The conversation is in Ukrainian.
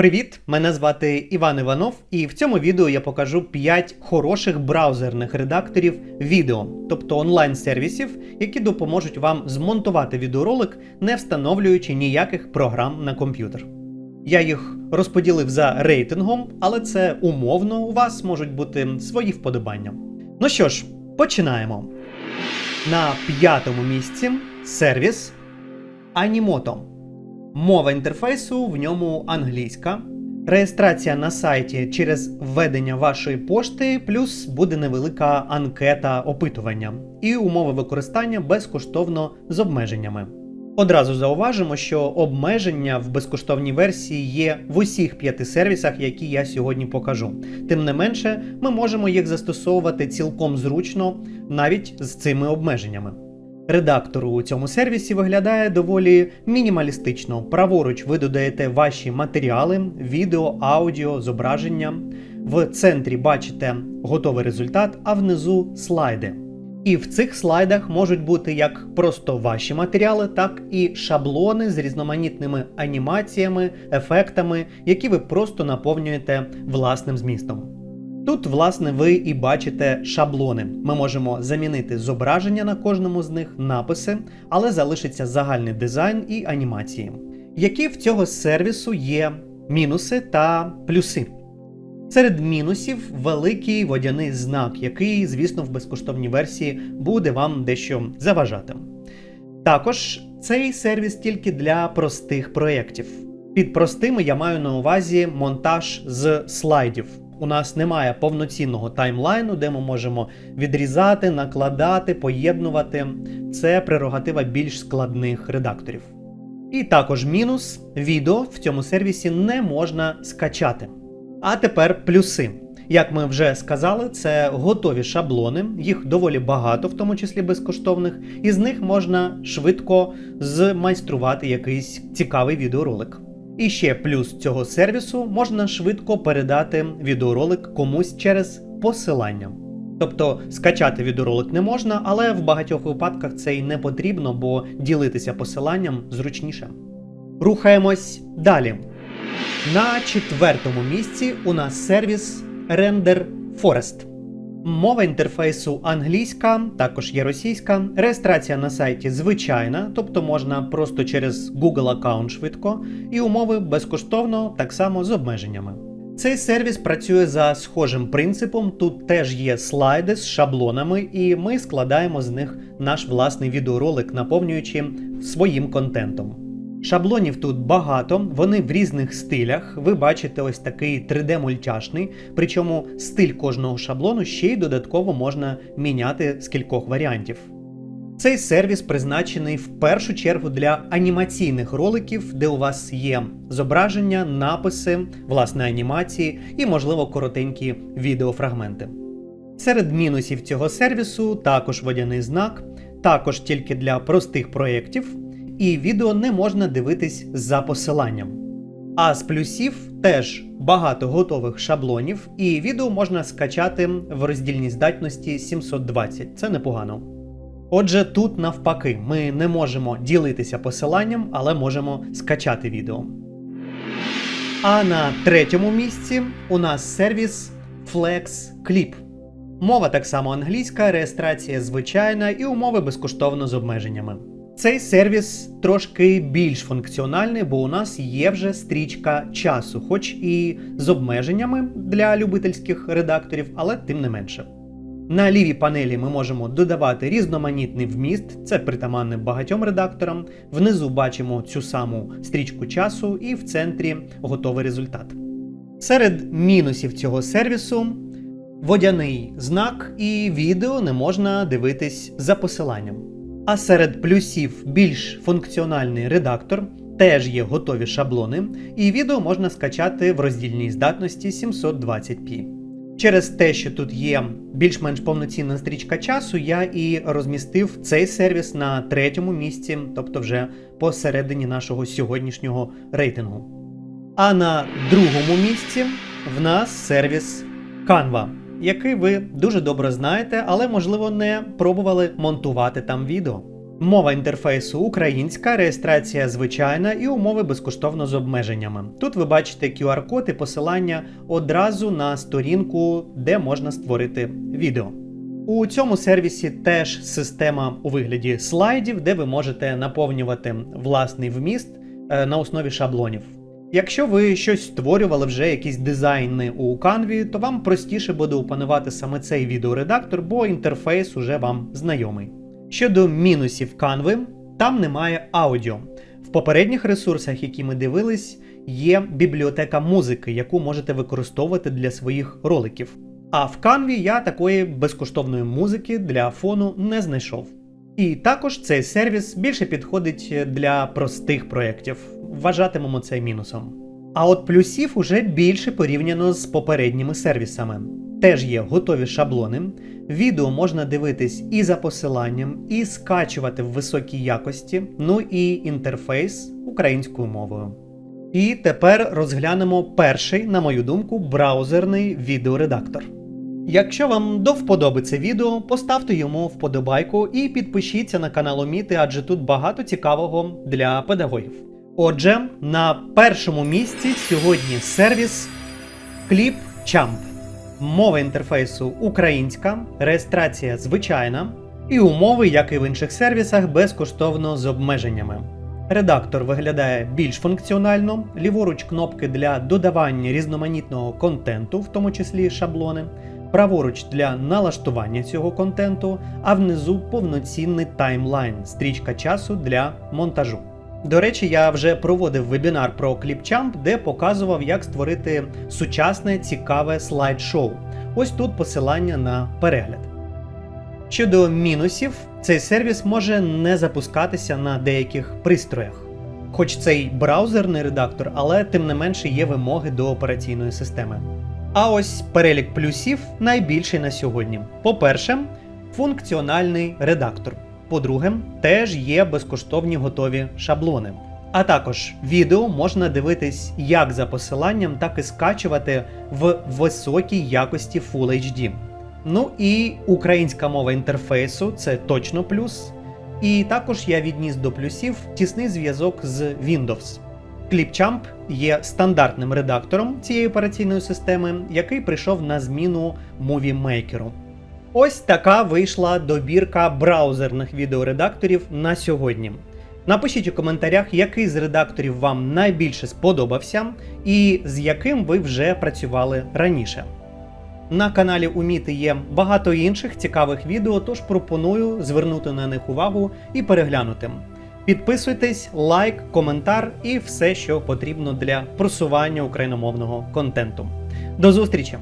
Привіт! Мене звати Іван Іванов, і в цьому відео я покажу 5 хороших браузерних редакторів відео, тобто онлайн-сервісів, які допоможуть вам змонтувати відеоролик, не встановлюючи ніяких програм на комп'ютер. Я їх розподілив за рейтингом, але це умовно, у вас можуть бути свої вподобання. Ну що ж, починаємо. На п'ятому місці сервіс Animoto. Мова інтерфейсу в ньому англійська. Реєстрація на сайті через введення вашої пошти, плюс буде невелика анкета опитування. І умови використання безкоштовно з обмеженнями. Одразу зауважимо, що обмеження в безкоштовній версії є в усіх п'яти сервісах, які я сьогодні покажу. Тим не менше, ми можемо їх застосовувати цілком зручно навіть з цими обмеженнями. Редактор у цьому сервісі виглядає доволі мінімалістично. Праворуч ви додаєте ваші матеріали, відео, аудіо, зображення. В центрі бачите готовий результат, а внизу слайди. І в цих слайдах можуть бути як просто ваші матеріали, так і шаблони з різноманітними анімаціями, ефектами, які ви просто наповнюєте власним змістом. Тут, власне, ви і бачите шаблони. Ми можемо замінити зображення на кожному з них, написи, але залишиться загальний дизайн і анімації. Які в цього сервісу є мінуси та плюси? Серед мінусів великий водяний знак, який, звісно, в безкоштовній версії буде вам дещо заважати. Також цей сервіс тільки для простих проєктів. Під простими я маю на увазі монтаж з слайдів. У нас немає повноцінного таймлайну, де ми можемо відрізати, накладати, поєднувати. Це прерогатива більш складних редакторів. І також мінус: відео в цьому сервісі не можна скачати. А тепер плюси. Як ми вже сказали, це готові шаблони, їх доволі багато, в тому числі безкоштовних, і з них можна швидко змайструвати якийсь цікавий відеоролик. І ще плюс цього сервісу можна швидко передати відеоролик комусь через посилання. Тобто скачати відеоролик не можна, але в багатьох випадках це й не потрібно, бо ділитися посиланням зручніше. Рухаємось далі. На четвертому місці у нас сервіс Render Forest. Мова інтерфейсу англійська, також є російська. Реєстрація на сайті звичайна, тобто можна просто через Google аккаунт швидко, і умови безкоштовно, так само з обмеженнями. Цей сервіс працює за схожим принципом. Тут теж є слайди з шаблонами, і ми складаємо з них наш власний відеоролик, наповнюючи своїм контентом. Шаблонів тут багато, вони в різних стилях. Ви бачите ось такий 3D-мультяшний, причому стиль кожного шаблону ще й додатково можна міняти з кількох варіантів. Цей сервіс призначений в першу чергу для анімаційних роликів, де у вас є зображення, написи, власне анімації і, можливо, коротенькі відеофрагменти. Серед мінусів цього сервісу також водяний знак, також тільки для простих проєктів і відео не можна дивитись за посиланням. А з плюсів теж багато готових шаблонів, і відео можна скачати в роздільній здатності 720. Це непогано. Отже, тут навпаки, ми не можемо ділитися посиланням, але можемо скачати відео. А на третьому місці у нас сервіс Flex Clip. Мова так само англійська, реєстрація звичайна і умови безкоштовно з обмеженнями. Цей сервіс трошки більш функціональний, бо у нас є вже стрічка часу, хоч і з обмеженнями для любительських редакторів, але тим не менше. На лівій панелі ми можемо додавати різноманітний вміст, це притаманне багатьом редакторам. Внизу бачимо цю саму стрічку часу, і в центрі готовий результат. Серед мінусів цього сервісу водяний знак і відео не можна дивитись за посиланням. А серед плюсів більш функціональний редактор, теж є готові шаблони, і відео можна скачати в роздільній здатності 720p. Через те, що тут є більш-менш повноцінна стрічка часу, я і розмістив цей сервіс на третьому місці, тобто вже посередині нашого сьогоднішнього рейтингу. А на другому місці в нас сервіс Canva який ви дуже добре знаєте, але можливо не пробували монтувати там відео. Мова інтерфейсу українська, реєстрація звичайна і умови безкоштовно з обмеженнями. Тут ви бачите QR-код і посилання одразу на сторінку, де можна створити відео. У цьому сервісі теж система у вигляді слайдів, де ви можете наповнювати власний вміст е, на основі шаблонів. Якщо ви щось створювали вже якісь дизайни у Canva, то вам простіше буде опанувати саме цей відеоредактор, бо інтерфейс уже вам знайомий. Щодо мінусів Canva, там немає аудіо. В попередніх ресурсах, які ми дивились, є бібліотека музики, яку можете використовувати для своїх роликів. А в Canva я такої безкоштовної музики для фону не знайшов. І також цей сервіс більше підходить для простих проєктів. Вважатимемо це мінусом. А от плюсів уже більше порівняно з попередніми сервісами. Теж є готові шаблони. Відео можна дивитись і за посиланням, і скачувати в високій якості, ну і інтерфейс українською мовою. І тепер розглянемо перший, на мою думку, браузерний відеоредактор. Якщо вам до вподоби це відео, поставте йому вподобайку і підпишіться на канал Оміти, адже тут багато цікавого для педагогів. Отже, на першому місці сьогодні сервіс ClipChamp. Мова інтерфейсу українська, реєстрація звичайна, і умови, як і в інших сервісах, безкоштовно з обмеженнями. Редактор виглядає більш функціонально, ліворуч кнопки для додавання різноманітного контенту, в тому числі шаблони, праворуч для налаштування цього контенту, а внизу повноцінний таймлайн, стрічка часу для монтажу. До речі, я вже проводив вебінар про ClipChamp, де показував, як створити сучасне цікаве слайд-шоу. Ось тут посилання на перегляд. Щодо мінусів, цей сервіс може не запускатися на деяких пристроях. Хоч цей браузерний редактор, але тим не менше є вимоги до операційної системи. А ось перелік плюсів найбільший на сьогодні. По-перше, функціональний редактор. По-друге, теж є безкоштовні готові шаблони. А також відео можна дивитись як за посиланням, так і скачувати в високій якості Full HD. Ну і українська мова інтерфейсу це точно плюс. І також я відніс до плюсів тісний зв'язок з Windows. ClipChamp є стандартним редактором цієї операційної системи, який прийшов на зміну Movie Maker. Ось така вийшла добірка браузерних відеоредакторів на сьогодні. Напишіть у коментарях, який з редакторів вам найбільше сподобався і з яким ви вже працювали раніше. На каналі Уміти є багато інших цікавих відео, тож пропоную звернути на них увагу і переглянути. Підписуйтесь, лайк, коментар і все, що потрібно для просування україномовного контенту. До зустрічі!